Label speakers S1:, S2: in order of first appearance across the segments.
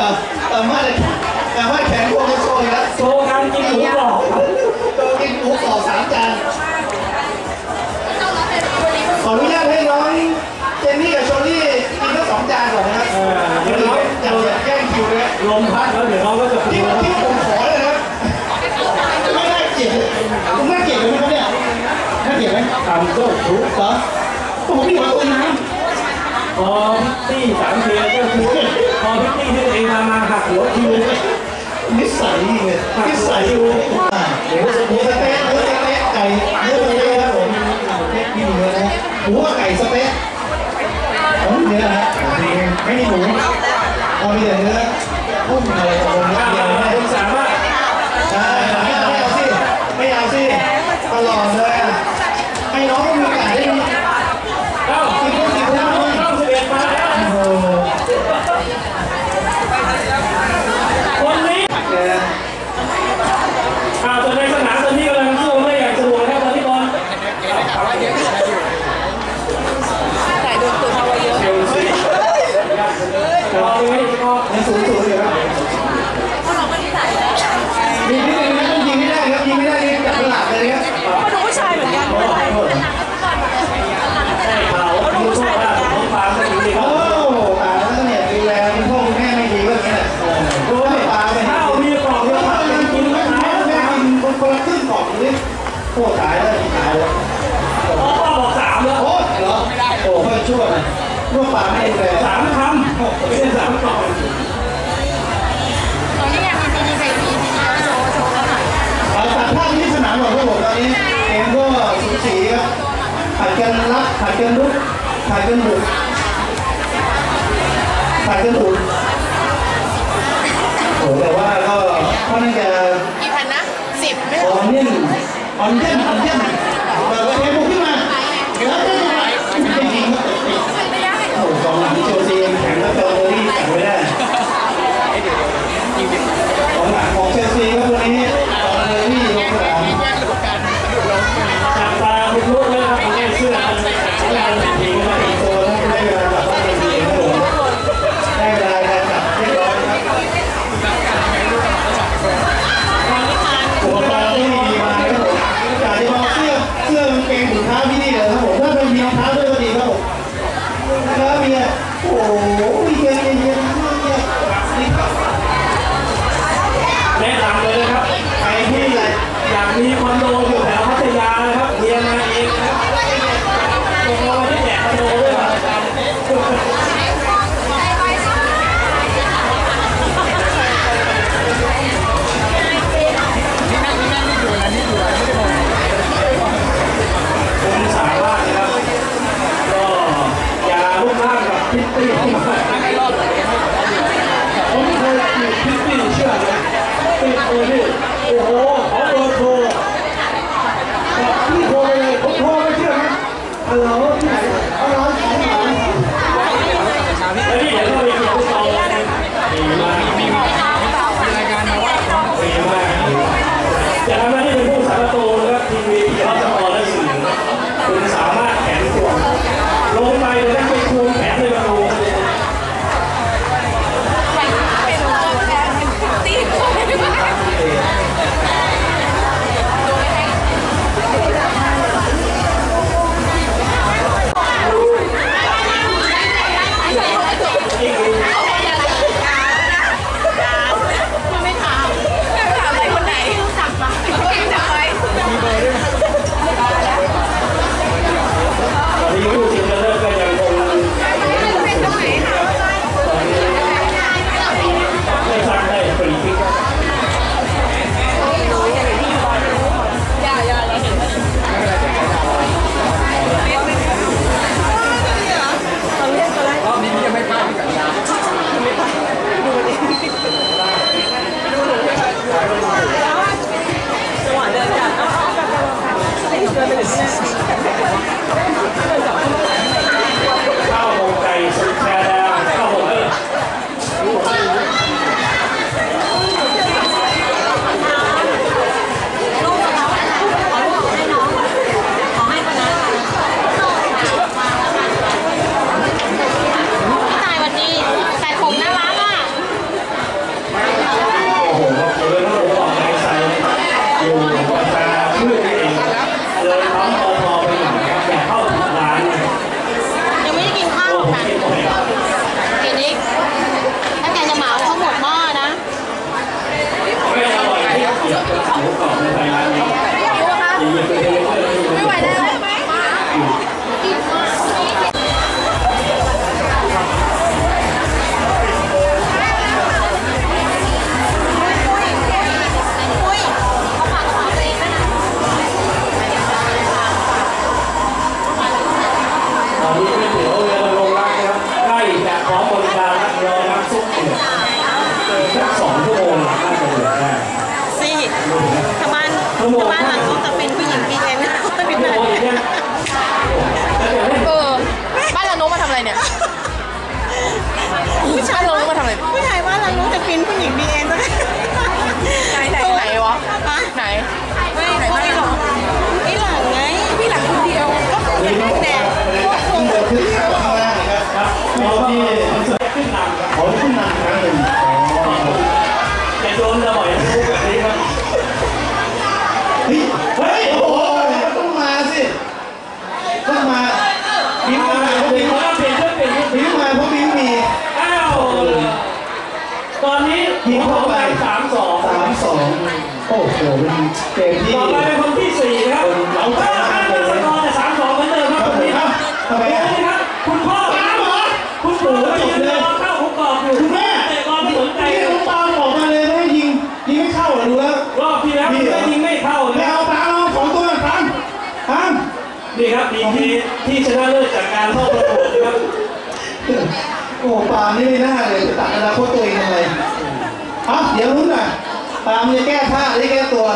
S1: ต่ามารถสามารถแขนพวกนี้โซ่แล้ว
S2: โชว์กัรกินหมูกรอบ
S1: กินหมูกรอบสามจานขออนุญาตให้น้องเจนนี่กับโชลี่กินแค่สองจานก่อนนะครับ
S2: เออ
S1: เดี๋ย
S2: ว
S1: น้อย
S2: อย่า
S1: อย่แกล้งคิวเลย
S2: ลมพัดแล้วเดี๋ยวน้องก็จะป
S1: ที่
S2: ด
S1: ที่ผมขอเลยนะไม่ได้เกียดเลยคุณน่เกียดไหม
S2: ค
S1: รับเนี่ยไม่เกียดไห
S2: มตา
S3: มโซ่ะถูก
S1: ต้อง
S3: ผมไม่
S1: อตัวน้ำอ๋อ 哎呦
S2: ขอ
S1: ง
S2: พวก
S3: ตอนนี้
S1: เกมก็สูสีครับผัดกันรับผัดกันลุกผัดกันบุกผัดกันบุกโอ้แต่ว่าก็ค่อนข้างจะ
S3: กี่พันนะสิบไม่
S1: ออนเน่นออนเน่นออนเน่น คิตตี้
S3: ผม
S1: เคยติดคิต
S2: ตี้เชื่อ
S1: ไหมติดเลย
S3: พี่
S2: โอ้โห
S1: Thank you. มเกมที่ต่อไป
S3: เป็นค
S4: น
S2: ที่สี่นะครับ
S4: เรา
S2: เพิ่
S4: ม
S2: ครับสกอร์แต่สามสองเหมือนเดิมครับนี้ครับ
S4: ทำไม
S2: ครับคุณพ่อครับคุณปู่ก็ยืนรอเข้าผมกอบอยู่
S4: คุณแม่
S2: แต่บอลไม่สนใจ
S4: นี่ลูกปาออกมาเลยไม่ยิงยิงไม่เข้าเหรือแล้ว
S2: รอบที่แล้วไม่ยิงไม่เข้า
S4: เล
S2: ย
S4: เอาปาเราของตัวนั้นปัง
S2: นี่ครับมีทีที่ชนะเลิศจากการเข้าประกวดนะครับ
S4: โอ้ปาไม่น่าเลยตัดอนาคตตัวเองอะไรอะเดี๋ยวรู้นน่อ ปามจะแก้ผ้าหรือแก้ตัว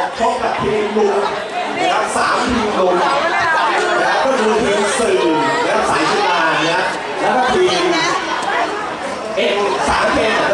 S5: อกชกกับทีมลุงนะครับสามทีมลุงแล้วก็ดูทีมสื่อแล้วใสายชิมานะแล้วก็ทีมเอ็มสามเคน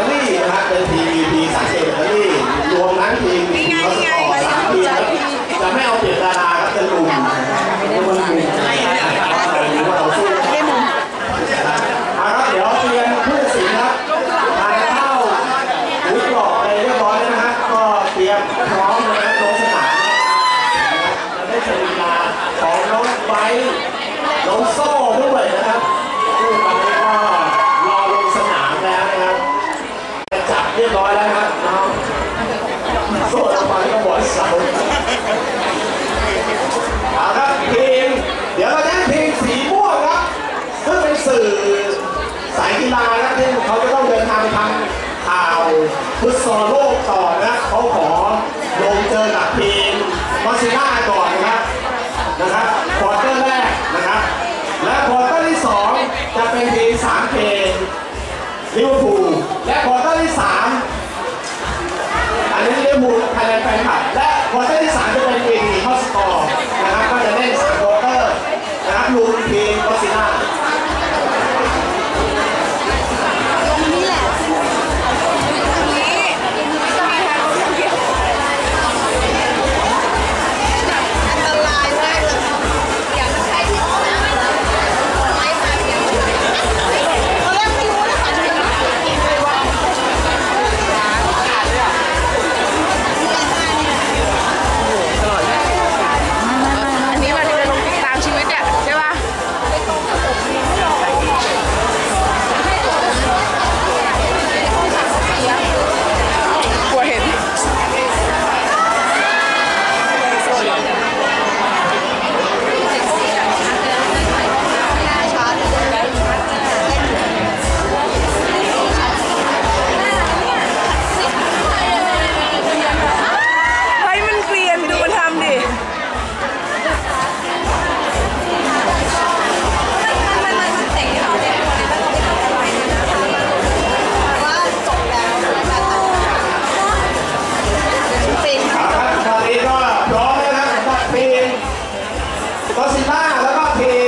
S5: ฟุตซอลโลกต่อนะเขาขอลงเจอกับทีมมาซิน่าก่อนนะครับนะครับควอเตอร์แรกนะครับ และควอเตอร์ที่สองจะเป็นทีมสามเพลลิเวอร์พูลและควอเตอร์ที่สามอันนี้เรี
S3: ยกมูลไทยแล
S1: นด์แฟน
S3: คลั
S5: บและ
S1: ควอเตอร์
S5: ที่สามจะเป็น
S3: ทีมข้อส
S5: กอร์นะครับก็จะเล่นสามควอเตอร์นะครับ
S1: ลุ้
S5: น Hey.